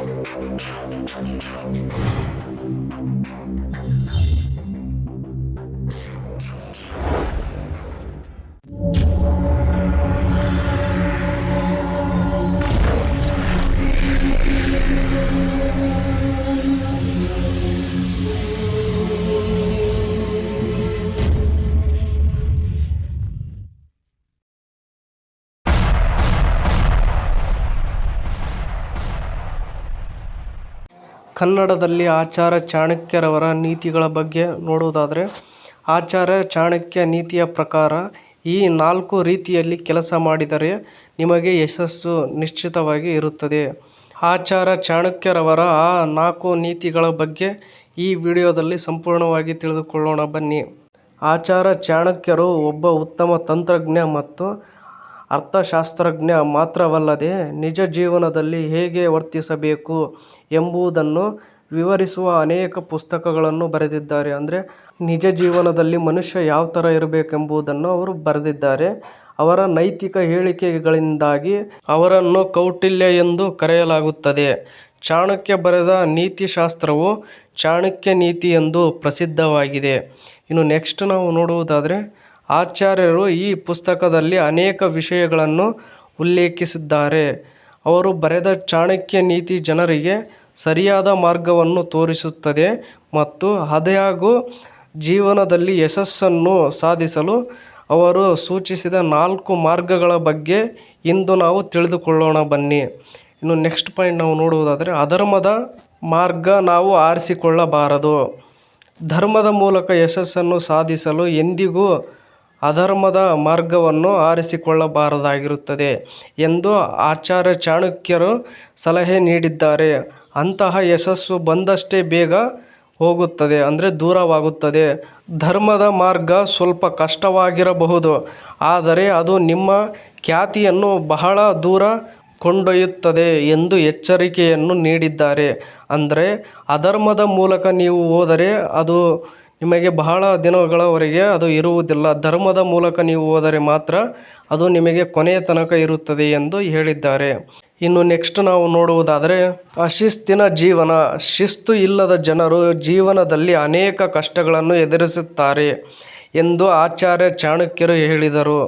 Thank you. ಕನ್ನಡದಲ್ಲಿ ಆಚಾರ ಚಾಣಕ್ಯರವರ ನೀತಿಗಳ ಬಗ್ಗೆ ನೋಡುವುದಾದರೆ ಆಚಾರ್ಯ ಚಾಣಕ್ಯ ನೀತಿಯ ಪ್ರಕಾರ ಈ ನಾಲ್ಕು ರೀತಿಯಲ್ಲಿ ಕೆಲಸ ಮಾಡಿದರೆ ನಿಮಗೆ ಯಶಸ್ಸು ನಿಶ್ಚಿತವಾಗಿ ಇರುತ್ತದೆ. ಆಚಾರ ಚಾಣಕ್ಯರವರ ಆ ನಾಲ್ಕು ನೀತಿಗಳ ಬಗ್ಗೆ ಈ ವಿಡಿಯೋದಲ್ಲಿ ಸಂಪೂರ್ಣವಾಗಿ ತಿಳಿದುಕೊಳ್ಳೋಣ ಬನ್ನಿ. ಆಚಾರ ಚಾಣಕ್ಯರು ಒಬ್ಬ ಉತ್ತಮ ತಂತ್ರಜ್ಞ ಮತ್ತು ಅರ್ಥಶಾಸ್ತ್ರಜ್ಞ ಮಾತ್ರವಲ್ಲದೆ ನಿಜ ಜೀವನದಲ್ಲಿ ಹೇಗೆ ವರ್ತಿಸಬೇಕು ಎಂಬುದನ್ನು ವಿವರಿಸುವ ಅನೇಕ ಪುಸ್ತಕಗಳನ್ನು ಬರೆದಿದ್ದಾರೆ. ಅಂದರೆ ನಿಜ ಜೀವನದಲ್ಲಿ ಮನುಷ್ಯ ಯಾವ ಥರ ಇರಬೇಕೆಂಬುದನ್ನು ಅವರು ಬರೆದಿದ್ದಾರೆ. ಅವರ ನೈತಿಕ ಹೇಳಿಕೆಗಳಿಂದಾಗಿ ಅವರನ್ನು ಕೌಟಿಲ್ಯ ಎಂದು ಕರೆಯಲಾಗುತ್ತದೆ. ಚಾಣಕ್ಯ ಬರೆದ ನೀತಿಶಾಸ್ತ್ರವು ಚಾಣಕ್ಯ ನೀತಿ ಎಂದು ಪ್ರಸಿದ್ಧವಾಗಿದೆ. ಇನ್ನು ನೆಕ್ಸ್ಟ್ ನಾವು ನೋಡುವುದಾದರೆ ಆಚಾರ್ಯರು ಈ ಪುಸ್ತಕದಲ್ಲಿ ಅನೇಕ ವಿಷಯಗಳನ್ನು ಉಲ್ಲೇಖಿಸಿದ್ದಾರೆ. ಅವರು ಬರೆದ ಚಾಣಕ್ಯ ನೀತಿ ಜನರಿಗೆ ಸರಿಯಾದ ಮಾರ್ಗವನ್ನು ತೋರಿಸುತ್ತದೆ ಮತ್ತು ಆದಾಗ್ಯೂ ಜೀವನದಲ್ಲಿ ಯಶಸ್ಸನ್ನು ಸಾಧಿಸಲು ಅವರು ಸೂಚಿಸಿದ ನಾಲ್ಕು ಮಾರ್ಗಗಳ ಬಗ್ಗೆ ಇಂದು ನಾವು ತಿಳಿದುಕೊಳ್ಳೋಣ ಬನ್ನಿ. ಇನ್ನು ನೆಕ್ಸ್ಟ್ ಪಾಯಿಂಟ್ ನಾವು ನೋಡುವುದಾದರೆ, ಅಧರ್ಮದ ಮಾರ್ಗ ನಾವು ಆರಿಸಿಕೊಳ್ಳಬಾರದು. ಧರ್ಮದ ಮೂಲಕ ಯಶಸ್ಸನ್ನು ಸಾಧಿಸಲು ಎಂದಿಗೂ ಅಧರ್ಮದ ಮಾರ್ಗವನ್ನು ಆರಿಸಿಕೊಳ್ಳಬಾರದಾಗಿರುತ್ತದೆ ಎಂದು ಆಚಾರ್ಯ ಚಾಣಕ್ಯರು ಸಲಹೆ ನೀಡಿದ್ದಾರೆ. ಅಂತಹ ಯಶಸ್ಸು ಬಂದಷ್ಟೇ ಬೇಗ ಹೋಗುತ್ತದೆ, ಅಂದರೆ ದೂರವಾಗುತ್ತದೆ. ಧರ್ಮದ ಮಾರ್ಗ ಸ್ವಲ್ಪ ಕಷ್ಟವಾಗಿರಬಹುದು, ಆದರೆ ಅದು ನಿಮ್ಮ ಖ್ಯಾತಿಯನ್ನು ಬಹಳ ದೂರ ಕೊಂಡೊಯ್ಯುತ್ತದೆ ಎಂದು ಎಚ್ಚರಿಕೆಯನ್ನು ನೀಡಿದ್ದಾರೆ. ಅಂದರೆ ಅಧರ್ಮದ ಮೂಲಕ ನೀವು ಹೋದರೆ ಅದು ನಿಮಗೆ ಬಹಳ ದಿನಗಳವರೆಗೆ ಅದು ಇರುವುದಿಲ್ಲ. ಧರ್ಮದ ಮೂಲಕ ನೀವು ಹೋದರೆ ಮಾತ್ರ ಅದು ನಿಮಗೆ ಕೊನೆಯ ತನಕ ಇರುತ್ತದೆ ಎಂದು ಹೇಳಿದ್ದಾರೆ. ಇನ್ನು ನೆಕ್ಸ್ಟ್ ನಾವು ನೋಡುವುದಾದರೆ, ಅಶಿಸ್ತಿನ ಜೀವನ. ಶಿಸ್ತು ಇಲ್ಲದ ಜನರು ಜೀವನದಲ್ಲಿ ಅನೇಕ ಕಷ್ಟಗಳನ್ನು ಎದುರಿಸುತ್ತಾರೆ ಎಂದು ಆಚಾರ್ಯ ಚಾಣಕ್ಯರು ಹೇಳಿದರು.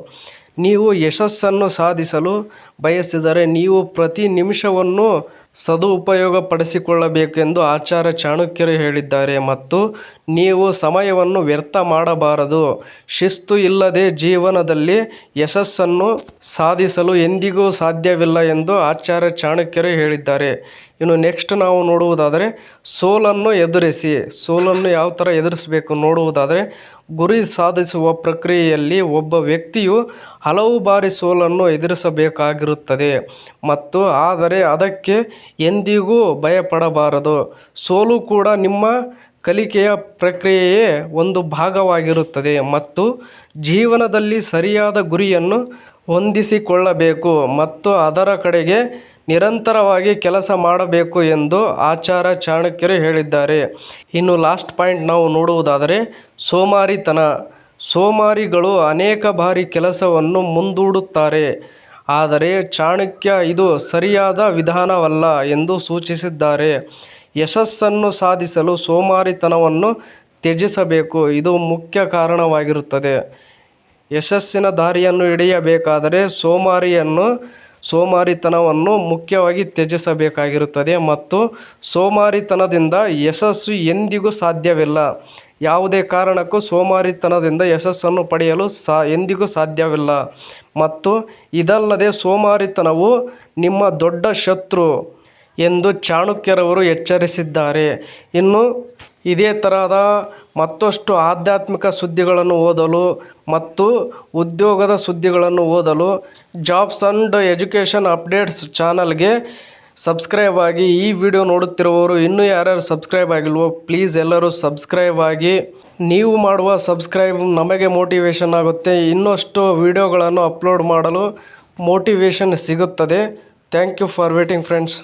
ನೀವು ಯಶಸ್ಸನ್ನು ಸಾಧಿಸಲು ಬಯಸಿದರೆ ನೀವು ಪ್ರತಿ ನಿಮಿಷವನ್ನು ಸದುಪಯೋಗಪಡಿಸಿಕೊಳ್ಳಬೇಕೆಂದು ಆಚಾರ್ಯ ಚಾಣಕ್ಯರು ಹೇಳಿದ್ದಾರೆ ಮತ್ತು ನೀವು ಸಮಯವನ್ನು ವ್ಯರ್ಥ ಮಾಡಬಾರದು. ಶಿಸ್ತು ಇಲ್ಲದೆ ಜೀವನದಲ್ಲಿ ಯಶಸ್ಸನ್ನು ಸಾಧಿಸಲು ಎಂದಿಗೂ ಸಾಧ್ಯವಿಲ್ಲ ಎಂದು ಆಚಾರ್ಯ ಚಾಣಕ್ಯರು ಹೇಳಿದ್ದಾರೆ. ಇನ್ನು ನೆಕ್ಸ್ಟ್ ನಾವು ನೋಡುವುದಾದರೆ ಸೋಲನ್ನು ಎದುರಿಸಿ, ಸೋಲನ್ನು ಯಾವ ಥರ ಎದುರಿಸಬೇಕು ನೋಡುವುದಾದರೆ ಗುರಿ ಸಾಧಿಸುವ ಪ್ರಕ್ರಿಯೆಯಲ್ಲಿ ಒಬ್ಬ ವ್ಯಕ್ತಿಯು ಹಲವು ಬಾರಿ ಸೋಲನ್ನು ಎದುರಿಸಬೇಕಾಗಿರುತ್ತದೆ ಮತ್ತು ಆದರೆ ಅದಕ್ಕೆ ಎಂದಿಗೂ ಭಯಪಡಬಾರದು. ಸೋಲು ಕೂಡ ನಿಮ್ಮ ಕಲಿಕೆಯ ಪ್ರಕ್ರಿಯೆಯೇ ಒಂದು ಭಾಗವಾಗಿರುತ್ತದೆ ಮತ್ತು ಜೀವನದಲ್ಲಿ ಸರಿಯಾದ ಗುರಿಯನ್ನು ಹೊಂದಿಸಿಕೊಳ್ಳಬೇಕು ಮತ್ತು ಅದರ ಕಡೆಗೆ ನಿರಂತರವಾಗಿ ಕೆಲಸ ಮಾಡಬೇಕು ಎಂದು ಆಚಾರ ಚಾಣಕ್ಯರು ಹೇಳಿದ್ದಾರೆ. ಇನ್ನು ಲಾಸ್ಟ್ ಪಾಯಿಂಟ್ ನಾವು ನೋಡುವುದಾದರೆ ಸೋಮಾರಿತನ. ಸೋಮಾರಿಗಳು ಅನೇಕ ಬಾರಿ ಕೆಲಸವನ್ನು ಮುಂದೂಡುತ್ತಾರೆ. ಆದರೆ ಚಾಣಕ್ಯ ಇದು ಸರಿಯಾದ ವಿಧಾನವಲ್ಲ ಎಂದು ಸೂಚಿಸಿದ್ದಾರೆ. ಯಶಸ್ಸನ್ನು ಸಾಧಿಸಲು ಸೋಮಾರಿತನವನ್ನು ತ್ಯಜಿಸಬೇಕು. ಇದು ಮುಖ್ಯ ಕಾರಣವಾಗಿರುತ್ತದೆ. ಯಶಸ್ಸಿನ ದಾರಿಯನ್ನು ಹಿಡಿಯಬೇಕಾದರೆ ಸೋಮಾರಿಯನ್ನು, ಸೋಮಾರಿತನವನ್ನು ಮುಖ್ಯವಾಗಿ ತ್ಯಜಿಸಬೇಕಾಗಿರುತ್ತದೆ ಮತ್ತು ಸೋಮಾರಿತನದಿಂದ ಯಶಸ್ಸು ಎಂದಿಗೂ ಸಾಧ್ಯವಿಲ್ಲ. ಯಾವುದೇ ಕಾರಣಕ್ಕೂ ಸೋಮಾರಿತನದಿಂದ ಯಶಸ್ಸನ್ನು ಪಡೆಯಲು ಸಾ, ಎಂದಿಗೂ ಸಾಧ್ಯವಿಲ್ಲ. ಮತ್ತು ಇದಲ್ಲದೆ ಸೋಮಾರಿತನವು ನಿಮ್ಮ ದೊಡ್ಡ ಶತ್ರು ಎಂದು ಚಾಣಕ್ಯರವರು ಎಚ್ಚರಿಸಿದ್ದಾರೆ. ಇನ್ನು ಇದೇ ತರಹದ ಮತ್ತಷ್ಟು ಆಧ್ಯಾತ್ಮಿಕ ಸುದ್ದಿಗಳನ್ನು ಓದಲು ಮತ್ತು ಉದ್ಯೋಗದ ಸುದ್ದಿಗಳನ್ನು ಓದಲು ಜಾಬ್ಸ್ ಆ್ಯಂಡ್ ಎಜುಕೇಷನ್ ಅಪ್ಡೇಟ್ಸ್ ಚಾನಲ್ಗೆ ಸಬ್ಸ್ಕ್ರೈಬ್ ಆಗಿ ಈ ವಿಡಿಯೋ ನೋಡುತ್ತಿರುವವರು ಇನ್ನೂ ಯಾರ್ಯಾರು ಸಬ್ಸ್ಕ್ರೈಬ್ ಆಗಿಲ್ವೋ ಪ್ಲೀಸ್ ಎಲ್ಲರೂ ಸಬ್ಸ್ಕ್ರೈಬ್ ಆಗಿ. ನೀವು ಮಾಡುವ ಸಬ್ಸ್ಕ್ರೈಬ್ ನಮಗೆ ಮೋಟಿವೇಶನ್ ಆಗುತ್ತೆ. ಇನ್ನಷ್ಟು ವಿಡಿಯೋಗಳನ್ನು ಅಪ್ಲೋಡ್ ಮಾಡಲು ಮೋಟಿವೇಶನ್ ಸಿಗುತ್ತದೆ. Thank you for waiting friends